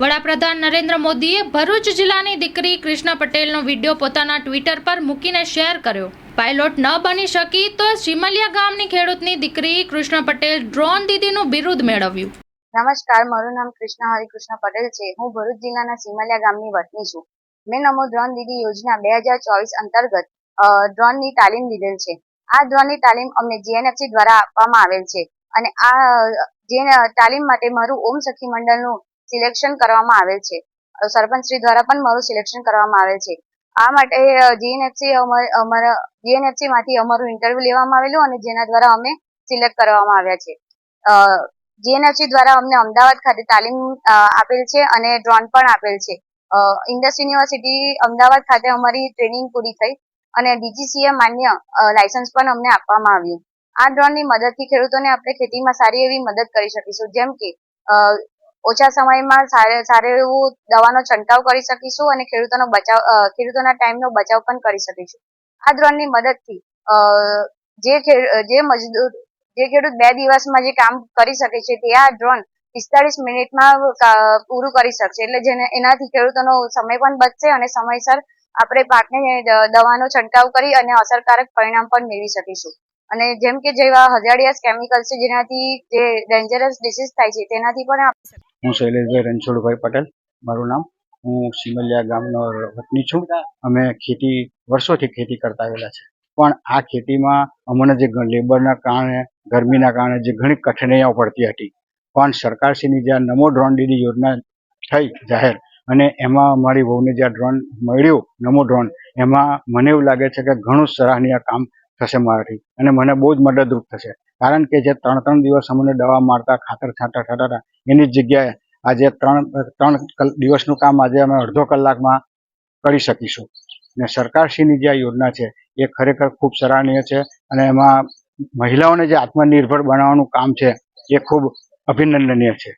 વડાપ્રધાન નરેન્દ્ર મોદીએ ભરૂચ જિલ્લાની દીકરી કૃષ્ણા પટેલનો વીડિયો પોતાના ટ્વિટર પર મૂકીને શેર કર્યો. પાયલોટ ન બની શકી તો સિમલિયા ગામની ખેડૂતની દીકરી કૃષ્ણા પટેલ ડ્રોન દીદીનું બિરુદ મેળવ્યું. નમસ્કાર, મારું નામ કૃષ્ણ હરિકૃષ્ણ પટેલ છે. હું ભરૂચ જિલ્લાના સિમલિયા ગામની વતની છું. મેં નમો ડ્રોન દીદી યોજના બે હજાર ચોવીસ અંતર્ગત ડ્રોનની તાલીમ લીધેલ છે. આ ડ્રોનની તાલીમ અમને જીએનએફસી દ્વારા આપવામાં આવેલ છે. અને આ જે તાલીમ માટે મારું ઓમ સખી મંડળનું સિલેક્શન કરવામાં આવેલ છે. સરપંચશ્રી દ્વારા પણ મારું સિલેક્શન કરવામાં આવેલ છે. આ માટે જીએનએફસી અમારા જીએનએફસી માંથી અમારું ઇન્ટરવ્યુ લેવામાં આવેલું અને જેના દ્વારા અમે સિલેક્ટ કરવામાં આવ્યા છે. જીએનએફસી દ્વારા અમને અમદાવાદ ખાતે તાલીમ આપેલ છે અને ડ્રોન પણ આપેલ છે. ઇન્ડસ યુનિવર્સિટી અમદાવાદ ખાતે અમારી ટ્રેનિંગ પૂરી થઈ અને ડીજીસીએ માન્ય લાયસન્સ પણ અમને આપવામાં આવ્યું. આ ડ્રોનની મદદથી ખેડૂતોને આપણે ખેતીમાં સારી એવી મદદ કરી શકીશું. જેમ કે ઓછા સમયમાં સારું એવું દવાનો છંટકાવ કરી શકીશું અને ખેડૂતોનો બચાવ ખેડૂતોના ટાઈમનો બચાવ પણ કરી શકીશું. આ ડ્રોનની મદદથી જે જે મજદૂર, જે ખેડૂત બે દિવસમાં જે કામ કરી શકે છે તે આ ડ્રોન પિસ્તાળીસ મિનિટમાં પૂરું કરી શકશે. એટલે જેને, એનાથી ખેડૂતોનો સમય પણ બચશે અને સમયસર આપણે પાકને દવાનો છંટકાવ કરી અને અસરકારક પરિણામ પણ મેળવી શકીશું. અને જેમ કે જેવા હજારિયાસ કેમિકલ્સ છે, જેનાથી જે ડેન્જરસ ડિસીઝ થાય છે, તેનાથી પણ હું શૈલેષભાઈ રણછોડભાઈ પટેલ, મારું નામ. હું સિમલિયા ગામનો વતની છું. અમે ખેતી, વર્ષોથી ખેતી કરતા આવેલા છે. પણ આ ખેતીમાં અમને જે લેબરના કારણે, ગરમીના કારણે જે ઘણી કઠિનાઈઓ પડતી હતી. પણ સરકારશ્રીની જે નમો ડ્રોન દીદી યોજના થઈ જાહેર, અને એમાં અમારી વહુને જે ડ્રોન મળ્યું, નમો ડ્રોન, એમાં મને એવું લાગે છે કે ઘણું સરાહનીય કામ થશે મારાથી. અને મને બહુ જ મદદરૂપ થશે. કારણ કે જે ત્રણ ત્રણ દિવસ અમને દવા મારતા, ખાતર છાંટા છાંટા હતા એની જગ્યાએ આજે ત્રણ ત્રણ દિવસનું કામ આજે અમે અડધો કલાકમાં કરી શકીશું. ને સરકારશ્રીની જે આ યોજના છે, એ ખરેખર ખૂબ સરાહનીય છે અને એમાં મહિલાઓને જે આત્મનિર્ભર બનાવવાનું કામ છે, એ ખૂબ અભિનંદનીય છે.